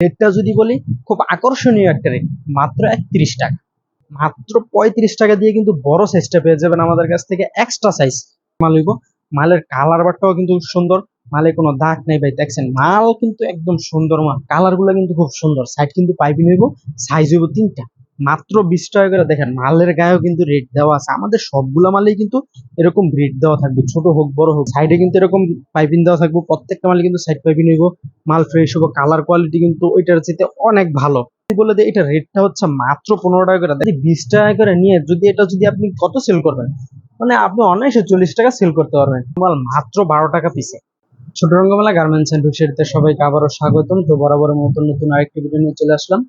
রেটটা যদি বলি, খুব আকর্ষণীয় একটা রেট মাত্র একত্রিশ টাকা। মাত্র পঁয়ত্রিশ টাকা দিয়ে কিন্তু বড় সাইজটা পেয়ে যাবেন আমাদের কাছ থেকে এক্সট্রা সাইজ মাল হইব। মালের কালার বারটাও কিন্তু সুন্দর। মালে কোনো দাগ নেই ভাই, দেখছেন? মাল কিন্তু একদম সুন্দর মাল। কালারগুলো কিন্তু খুব সুন্দর। সাইড কিন্তু পাইপিং হইব। সাইজ হইব তিনটা। মাত্র বিশ টাকা করে দেখেন, মালের গায়েও কিন্তু রেট দেওয়া আছে। আমাদের সবগুলো মালেই কিন্তু এরকম রেট দেওয়া থাকবে। ছোট হোক, বড় হোক সাইডে কিন্তু এরকম পাইপিং দেওয়া থাকবে। প্রত্যেকটা মালে কিন্তু সাইড পাইপিং হইব, মাল ফ্রেশ হব কালার কোয়ালিটি কিন্তু ওইটার চাইতে অনেক ভালো। বলে যে এটা রেটটা হচ্ছে মাত্র পনেরো টাকা করে। যদি বিশ টাকা করে নিয়ে যদি এটা যদি আপনি কত সেল করবেন? মানে আপনি অনায়াসে চল্লিশ টাকা সেল করতে পারবেন। মাল মাত্র বারো টাকা পিসে ছোট রঙ্গমেলা গার্মেন্টস অ্যান্ড হুইসারিতে সবাইকে আবারও স্বাগতম। তো বরাবরের মতন নতুন আরেকটি ভিডিও নিয়ে চলে আসলাম।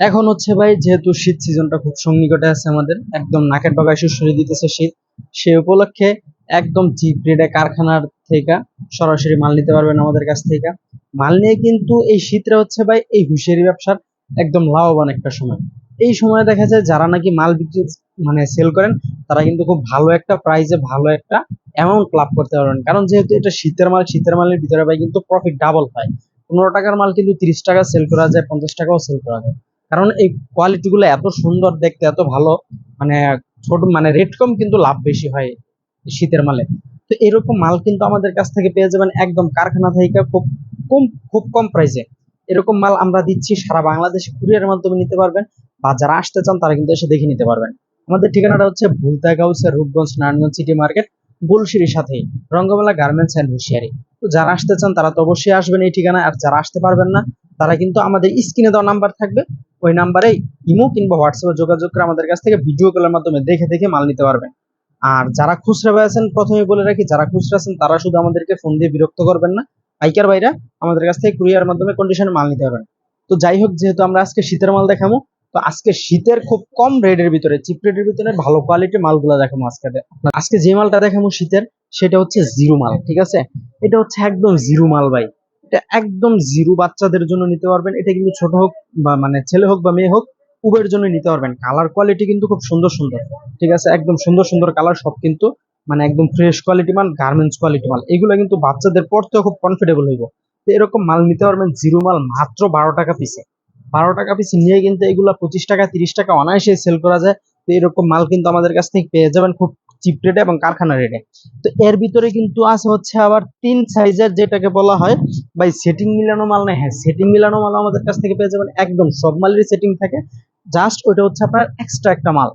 এখন হচ্ছে ভাই, যেহেতু শীত সিজনটা খুব সন্নিকটে আছে আমাদের, একদম নাকের ডগায় সুসরি দিতেছে শীত, সে উপলক্ষে একদম চিপ রেটে কারখানার থেকে সরাসরি মাল নিতে পারবেন আমাদের কাছ থেকে। মাল নিয়ে কিন্তু এই শীতটা হচ্ছে ভাই, এই হুঁশিয়ারি ব্যবসার একদম লাভবান একটা সময়। এই সময় দেখা যায় যারা নাকি মাল বিক্রি মানে সেল করেন, তারা কিন্তু খুব ভালো একটা প্রাইসে ভালো একটা অ্যামাউন্ট লাভ করতে পারবেন। কারণ যেহেতু এটা শীতের মাল, শীতের মালের ভিতরে ভাই কিন্তু প্রফিট ডাবল হয় পনেরো টাকার মাল কিন্তু তিরিশ টাকা সেল করা যায়, পঞ্চাশ টাকাও সেল করা যায়। কারণ এই কোয়ালিটি গুলো এত সুন্দর দেখতে, এত ভালো মানে ছোট মানে রেট কম কিন্তু লাভ বেশি হয় শীতের মালে। তো এরকম মাল কিন্তু আমাদের কাছ থেকে পেয়ে যাবেন একদম কারখানা থেকে খুব কম খুব কম প্রাইসে এরকম মাল আমরা দিচ্ছি, সারা বাংলাদেশে কুরিয়ারের মাধ্যমে নিতে পারবেন বা যারা আসতে চান তারা কিন্তু এসে দেখে নিতে পারবেন। আমাদের ঠিকানাটা হচ্ছে ভুলতা গাউসের রূপগঞ্জ নারায়ণগঞ্জ সিটি মার্কেট গুলশিরির সাথেই, রঙ্গমেলা গার্মেন্টস অ্যান্ড হুশিয়ারি। তো যারা আসতে চান তারা তো অবশ্যই আসবেন এই ঠিকানা আর যারা আসতে পারবেন না, তারা কিন্তু আমাদের স্ক্রিনে দেওয়া নাম্বার থাকবে ওই নাম্বারে ইমো কিংবা হোয়াটসঅ্যাপে যোগাযোগ করে আমাদের কাছ থেকে ভিডিও কলের মাধ্যমে দেখে দেখে মাল নিতে পারবেন। আর যারা খুচরা ভাই আছেন প্রথমে বলে রাখি, যারা খুচরা আছেন, তারা শুধু আমাদেরকে ফোন দিয়ে বিরক্ত করবেন না। পাইকার ভাইরা আমাদের কাছ থেকে কুরিয়ার মাধ্যমে কন্ডিশনে মাল নিতে পারবেন। তো যাই হোক, যেহেতু আমরা আজকে শীতের মাল দেখাবো, তো আজকে শীতের খুব কম রেটের ভিতরে চিপ রেডের ভিতরে ভালো কোয়ালিটির মালগুলো দেখাবো আজকে। আজকে যে মালটা দেখাবো শীতের, সেটা হচ্ছে জিরো মাল, ঠিক আছে? এটা হচ্ছে একদম জিরো মাল, ভাই। এটা একদম জিরো বাচ্চাদের জন্য নিতে পারবেন। এটা কিন্তু ছোট হোক বা মানে ছেলে হোক বা মেয়ে হোক, উভয়ের জন্য নিতে পারবেন। কালার কোয়ালিটি কিন্তু খুব সুন্দর সুন্দর। ঠিক আছে? একদম সুন্দর সুন্দর কালার সব কিন্তু মানে একদম ফ্রেশ কোয়ালিটি মাল গার্মেন্টস কোয়ালিটি মাল এগুলো কিন্তু বাচ্চাদের পড়তেও খুব কনফিডেবল হইব। তো এরকম মাল নিতে পারবেন, জিরো মাল মাত্র বারো টাকা পিসে বারো টাকা পিস নিয়ে কিন্তু এগুলো পঁচিশ টাকা, তিরিশ টাকা অনায়াসে সেল করা যায়। তো এরকম মাল কিন্তু আমাদের কাছ থেকে পেয়ে যাবেন খুব চিপ রেটে এবং কারখানা রেটে। তো এর ভিতরে কিন্তু আছে হচ্ছে আবার তিন সাইজের যেটাকে বলা হয়, ভাই সেটিং মিলানো মাল না হ্যাঁ সেটিং মিলানো মাল আমাদের কাছ থেকে পেয়ে যাবেন একদম সব মালেরই সেটিং থাকে। জাস্ট ওইটা হচ্ছে আপনার এক্সট্রা একটা মাল,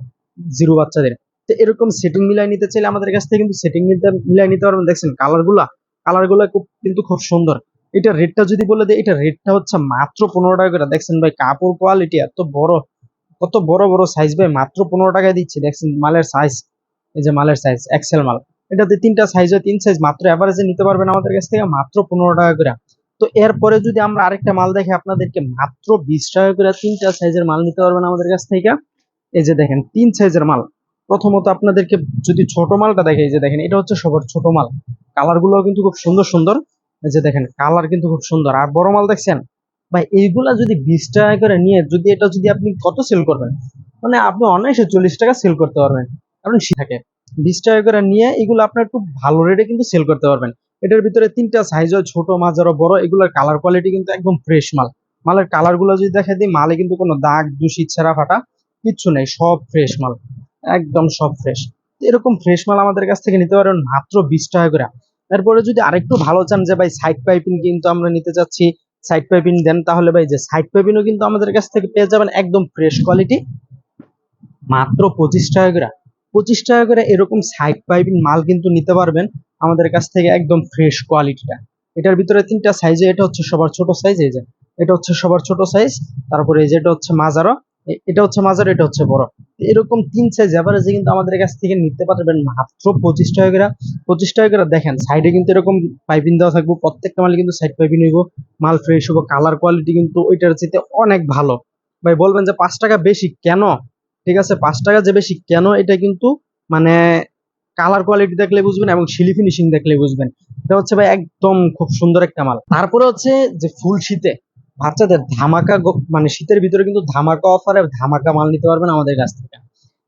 জিরো বাচ্চাদের। তো এরকম সেটিং মিলাই নিতে চাইলে আমাদের কাছ থেকে কিন্তু সেটিং মিলাই নিতে পারবেন। দেখছেন কালারগুলা কালারগুলা খুব কিন্তু খুব সুন্দর। এটা রেটটা যদি বলে দেয় এটা রেটটা হচ্ছে মাত্র পনেরো টাকা করে। দেখছেন ভাই কাপড় কোয়ালিটি এত বড়, কত বড় বড় সাইজ ভাই, মাত্র পনেরো টাকায় দিচ্ছে। দেখছেন মালের সাইজ এই যে মালের সাইজ এক্সেল মাল। এটাতে তিনটা সাইজ হয়, তিন সাইজ মাত্র অ্যাভারেজে নিতে পারবেন আমাদের কাছ থেকে, মাত্র পনেরো টাকা করে। তো এরপরে যদি আমরা আরেকটা মাল দেখি, আপনাদেরকে মাত্র বিশ টাকা করে তিনটা সাইজের মাল নিতে পারবেন আমাদের কাছ থেকে। এই যে দেখেন, তিন সাইজের মাল। প্রথমত আপনাদেরকে যদি ছোট মালটা দেখে, এই যে দেখেন, এটা হচ্ছে সবার ছোট মাল। কালারগুলো কিন্তু খুব সুন্দর সুন্দর। এই যে দেখেন কালার কিন্তু খুব সুন্দর। আর বড় মাল দেখছেন? ভাই, এইগুলা যদি বিশ টাকা করে নিয়ে, যদি এটা যদি আপনি কত সেল করবেন? মানে আপনি অনায়াসে চল্লিশ টাকা সেল করতে পারবেন। কারণ শীত থাকে। বিশ টাকা করে নিয়ে এগুলো আপনার একটু ভালো রেটে কিন্তু সেল করতে পারবেন। এটার ভিতরে তিনটা সাইজ হয় ছোট, মাঝারো বড়, এগুলোর কালার কোয়ালিটি কিন্তু একদম ফ্রেশ মাল। মালের কালারগুলো যদি দেখা দিই, মালে কিন্তু কোনো দাগ, দূষিত, ছেঁড়া, ফাটা কিচ্ছু নেই, সব ফ্রেশ মাল। একদম সব ফ্রেশ এরকম ফ্রেশ মাল আমাদের কাছ থেকে নিতে পারবেন মাত্র বিশ টাকা করে। এরপরে যদি আরেকটু ভালো চান যে, ভাই সাইড পাইপিং কিন্তু আমরা নিতে চাচ্ছি সাইড পাইপিং দেন, তাহলে ভাই, যে সাইড পাইপিংও কিন্তু আমাদের কাছ থেকে পেয়ে যাবেন একদম ফ্রেশ কোয়ালিটি মাত্র পঁচিশ টাকা করে। পঁচিশ টাকা করে এরকম সাইড পাইপিং মাল কিন্তু নিতে পারবেন আমাদের কাছ থেকে একদম ফ্রেশ কোয়ালিটিটা এটার ভিতরে তিনটা সাইজে এটা হচ্ছে সবার ছোট সাইজ এই যে, এটা হচ্ছে সবার ছোট সাইজ তারপরে এই যে এটা হচ্ছে মাজারো এটা হচ্ছে মাজার, এটা হচ্ছে বড়। এরকম তিন সাইজ এভারেজে কিন্তু আমাদের কাছ থেকে নিতে পারবেন মাত্র পঁচিশ টাকা করে। পঁচিশ টাকা করে দেখেন সাইডে কিন্তু এরকম পাইপিং দেওয়া থাকব, প্রত্যেকটা মালে কিন্তু সাইড পাইপিং হইব, মাল ফ্রেশ হব কালার কোয়ালিটি কিন্তু ওইটার চেয়ে অনেক ভালো। ভাই, বলবেন যে পাঁচ টাকা বেশি, কেন? ঠিক আছে, পাঁচ টাকা যে বেশি, কেন এটা কিন্তু মানে কালার কোয়ালিটি দেখলে বুঝবেন এবং শিলি ফিনিশিং দেখলে বুঝবেন। এটা হচ্ছে ভাই একদম খুব সুন্দর একটা মাল। তারপরে হচ্ছে যে ফুল শীতে, বাচ্চাদের ধামাকা মানে শীতের ভিতরে কিন্তু ধামাকা অফারে ধামাকা মাল নিতে পারবেন আমাদের কাছ থেকে।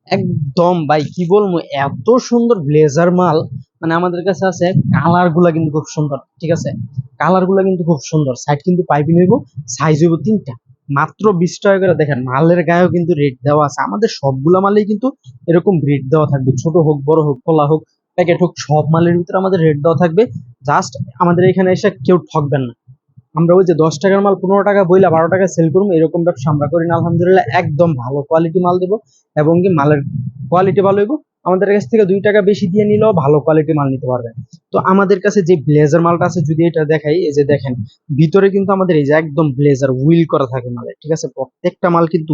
একদম ভাই, কি বলব, এত সুন্দর ব্লেজার মাল মানে আমাদের কাছে আছে কালারগুলা কিন্তু খুব সুন্দর, ঠিক আছে? কালারগুলা কিন্তু খুব সুন্দর সাইড কিন্তু পাইপিং হইব সাইজ হইব তিনটা। মাত্র বিশ টাকা করে দেখেন, মালের গায়েও কিন্তু রেট দেওয়া আছে। আমাদের সবগুলা মালেই কিন্তু এরকম রেট দেওয়া থাকবে। ছোট হোক, বড় হোক, খোলা হোক প্যাকেট হোক, সব মালের ভিতরে আমাদের রেট দেওয়া থাকবে। জাস্ট আমাদের এখানে এসে কেউ ঠকবেন না। আমরা ওই যে দশ টাকার মাল পনেরো টাকা বইলা বারো টাকা সেল করব এরকম ব্যবসা আমরা করি না। আলহামদুলিল্লাহ, একদম ভালো কোয়ালিটি মাল দেবো এবং কি মালের কোয়ালিটি ভালো হইব। আমাদের কাছ থেকে দুই টাকা বেশি দিয়ে নিলেও ভালো কোয়ালিটি মাল নিতে পারবেন তো আমাদের কাছে যে ব্লেজার মালটা আছে, যদি এটা দেখাই, এই যে দেখেন, ভিতরে কিন্তু আমাদের এই যে একদম ব্লেজার উইল করা থাকে মালে, ঠিক আছে? প্রত্যেকটা মাল কিন্তু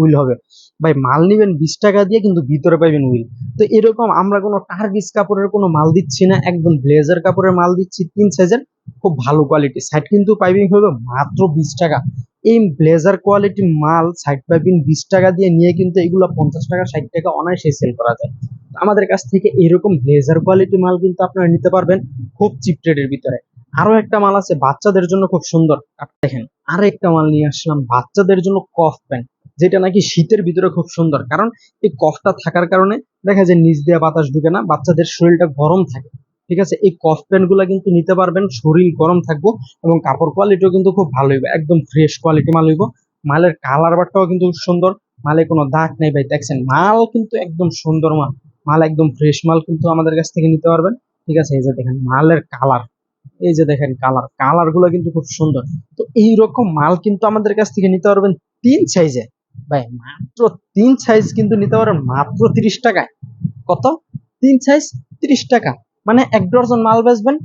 উইল হবে। ভাই, মাল নিবেন বিশ টাকা দিয়ে, কিন্তু ভিতরে পাইবেন উইল তো এরকম আমরা কোনো টার্গিস কাপড়ের কোনো মাল দিচ্ছি না, একদম ব্লেজার কাপড়ের মাল দিচ্ছি, তিন সাইজের খুব ভালো কোয়ালিটি সাইড কিন্তু পাইপিং হবে মাত্র বিশ টাকা। এই ব্লেজার কোয়ালিটি মাল সাইড পাইপিং বিশ টাকা দিয়ে নিয়ে কিন্তু এগুলো পঞ্চাশ টাকা, ষাট টাকা অনায়াসে সেল করা যায়। আমাদের কাছ থেকে এরকম ব্লেজার কোয়ালিটি মাল কিন্তু আপনারা নিতে পারবেন খুব চিপ রেটের ভিতরে। আরও একটা মাল আছে বাচ্চাদের জন্য খুব সুন্দর। দেখেন আর একটা মাল নিয়ে আসলাম বাচ্চাদের জন্য কফ প্যান্ট যেটা নাকি শীতের ভিতরে খুব সুন্দর। কারণ এই কফটা থাকার কারণে দেখা যায় নিচ দিয়ে বাতাস ঢুকে না, বাচ্চাদের শরীরটা গরম থাকে। ঠিক আছে? এই কফ প্যান্টগুলা কিন্তু নিতে পারবেন, শরীর গরম থাকব এবং কাপড় কোয়ালিটিও কিন্তু খুব ভালো হইবে, একদম ফ্রেশ কোয়ালিটি মাল হইব। মালের কালার বারটাও কিন্তু সুন্দর, মালে কোনো দাগ নেই ভাই, দেখছেন? মাল কিন্তু একদম সুন্দর মাল মাল একদম ফ্রেশ মাল কিন্তু আমাদের কাছ থেকে নিতে পারবেন, ঠিক আছে? এই যে দেখেন, মালের কালার এই যে দেখেন কালার কালারগুলো কিন্তু খুব সুন্দর। তো এই রকম মাল কিন্তু আমাদের কাছ থেকে নিতে পারবেন তিন সাইজে ভাই, মাত্র তিন সাইজ কিন্তু নিতে পারবেন, মাত্র তিরিশ টাকায়। কত? তিন সাইজ তিরিশ টাকা। মানে এক ডজন মাল বেচবেন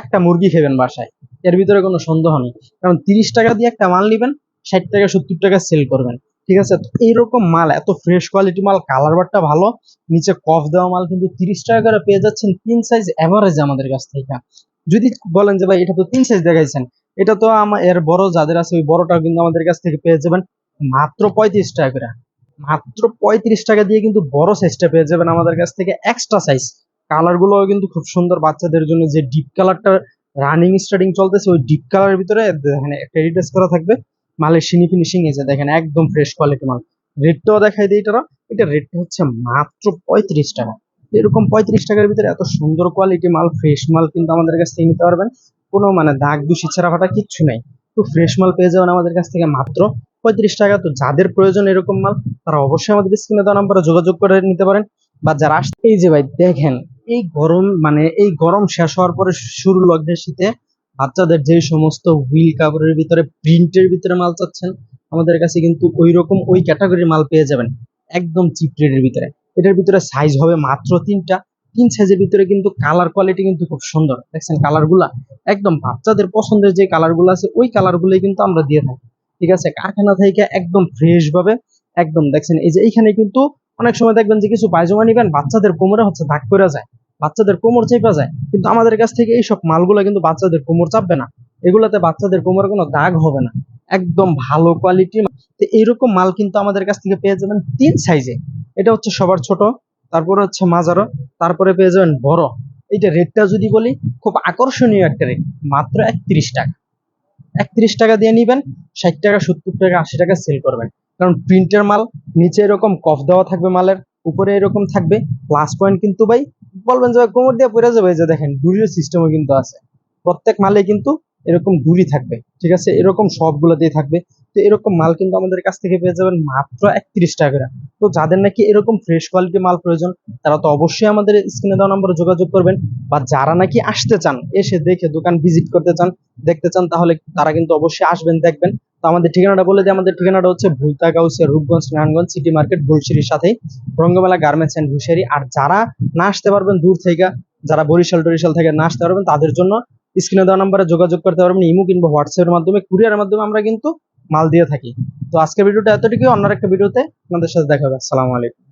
একটা মুরগি খেবেন বাসায়। এর ভিতরে কোনো সন্দেহ নেই। কারণ তিরিশ টাকা দিয়ে একটা মাল নিবেন, ষাট টাকা, সত্তর টাকা সেল করবেন। ঠিক আছে? এইরকম মাল, এত ফ্রেশ কোয়ালিটি মাল কালার বারটা ভালো, নিচে কফ দেওয়া মাল কিন্তু তিরিশ টাকা করে পেয়ে যাচ্ছেন তিন সাইজ অ্যাভারেজ আমাদের কাছ থেকে। যদি বলেন যে, ভাই, এটা তো তিন সাইজ দেখাইছেন। এটা তো আমার এর বড় যাদের আছে, ওই বড়টাও কিন্তু আমাদের কাছ থেকে পেয়ে যাবেন মাত্র পঁয়ত্রিশ টাকা করে। মাত্র পঁয়ত্রিশ টাকা দিয়ে কিন্তু বড় সাইজটা পেয়ে যাবেন আমাদের কাছ থেকে এক্সট্রা সাইজ কালারগুলো কিন্তু খুব সুন্দর বাচ্চাদের জন্য যে ডিপ কালারটা রানিং স্টার্টিং চলতেছে, ওই ডিপ কালারের ভিতরে, এখানে একটা করা থাকবে। মালের সিনি ফিনিশিং এসে দেখেন, একদম ফ্রেশ কোয়ালিটি মাল। রেটটাও দেখাই দিই এটারা এটা রেটটা হচ্ছে মাত্র পঁয়ত্রিশ টাকা। এরকম পঁয়ত্রিশ টাকার ভিতরে এত সুন্দর কোয়ালিটি মাল ফ্রেশ মাল কিন্তু আমাদের কাছ থেকে নিতে পারবেন। কোনো মানে দাগ দূষি ছাড়া ফাটা কিচ্ছু নাই। তো ফ্রেশ মাল পেয়ে যাবেন আমাদের কাছ থেকে মাত্র পঁয়ত্রিশ টাকা। তো যাদের প্রয়োজন এরকম মাল, তারা অবশ্যই আমাদের স্ক্রিনে দেওয়া নাম্বারে যোগাযোগ করে নিতে পারেন। বা যারা আস এই যে ভাই, দেখেন এই গরম মানে এই গরম শেষ হওয়ার পরে শুরু লগ্নে শীতে বাচ্চাদের যে সমস্ত হুইল কাপড়ের ভিতরে প্রিন্টের ভিতরে মাল চাচ্ছেন, আমাদের কাছে কিন্তু ওই রকম ওই ক্যাটাগরির মাল পেয়ে যাবেন একদম চিপ রেটের ভিতরে। এটার ভিতরে সাইজ হবে মাত্র তিনটা। তিন সাইজের ভিতরে কিন্তু কালার কোয়ালিটি কিন্তু খুব সুন্দর। দেখছেন কালারগুলা? একদম বাচ্চাদের পছন্দের যে কালারগুলো আছে, ওই কালার গুলোই কিন্তু আমরা দিয়ে থাকি। ঠিক আছে? কারখানা থেকে একদম ফ্রেশ ভাবে, একদম দেখছেন, এই যে এইখানে কিন্তু অনেক সময় দেখবেন যে কিছু পায়জামা নিবেন, বাচ্চাদের কোমরে হচ্ছে দাগ করে যায়, বাচ্চাদের কোমর চেপা যায়। কিন্তু আমাদের কাছ থেকে এইসব মালগুলো কিন্তু বাচ্চাদের কোমর চাপবে না। এগুলাতে বাচ্চাদের কোমরে কোনো দাগ হবে না। একদম ভালো কোয়ালিটি তো এইরকম মাল কিন্তু আমাদের কাছ থেকে পেয়ে যাবেন তিন সাইজে এটা হচ্ছে সবার ছোট, তারপরে হচ্ছে মাজারো, তারপরে পেয়ে যাবেন বড়। এইটা রেটটা যদি বলি, খুব আকর্ষণীয় একটা রেট মাত্র একত্রিশ টাকা। একত্রিশ টাকা দিয়ে নিবেন, ষাট টাকা, সত্তর টাকা, আশি টাকা সেল করবেন। কারণ প্রিন্টের মাল নিচে এরকম কফ দেওয়া থাকবে মালের, উপরে এরকম থাকবে। প্লাস পয়েন্ট কিন্তু ভাই, বলবেন যে কোমর দিয়ে পড়ে যাবে যে দেখেন ডুরির সিস্টেমও কিন্তু আছে। প্রত্যেক মালে কিন্তু এরকম ডুরি থাকবে, ঠিক আছে? এরকম সবগুলোতেই থাকবে। তো এরকম মাল কিন্তু আমাদের কাছ থেকে পেয়ে যাবেন মাত্র একত্রিশ টাকা তো যাদের নাকি এরকম ফ্রেশ কোয়ালিটি মাল প্রয়োজন, তারা তো অবশ্যই আমাদের স্ক্রিনে দেওয়া নম্বরে যোগাযোগ করবেন। বা যারা নাকি আসতে চান, এসে দেখে দোকান ভিজিট করতে চান, দেখতে চান, তাহলে তারা কিন্তু অবশ্যই আসবেন, দেখবেন। তো আমাদের ঠিকানাটা বলে দিই, আমাদের ঠিকানাটা হচ্ছে ভুলতা গাউসিয়া রূপগঞ্জ নারায়ণগঞ্জ সিটি মার্কেট ভুলশিরির সাথে রঙ্গমেলা গার্মেন্টস অ্যান্ড ভুসেরি আর যারা না আসতে পারবেন দূর থেকে, যারা বরিশাল টরিশাল থেকে না আসতে পারবেন, তাদের জন্য স্ক্রিনে দেওয়া নাম্বারে যোগাযোগ করতে পারবেন, ইমো কিংবা হোয়াটসঅ্যাপের মাধ্যমে কুরিয়ারের মাধ্যমে আমরা কিন্তু মাল দিয়ে থাকি। তো আজকের ভিডিওটা এতটুকুই অন্য একটা ভিডিওতে আপনাদের সাথে দেখা হবে। আসসালামু আলাইকুম।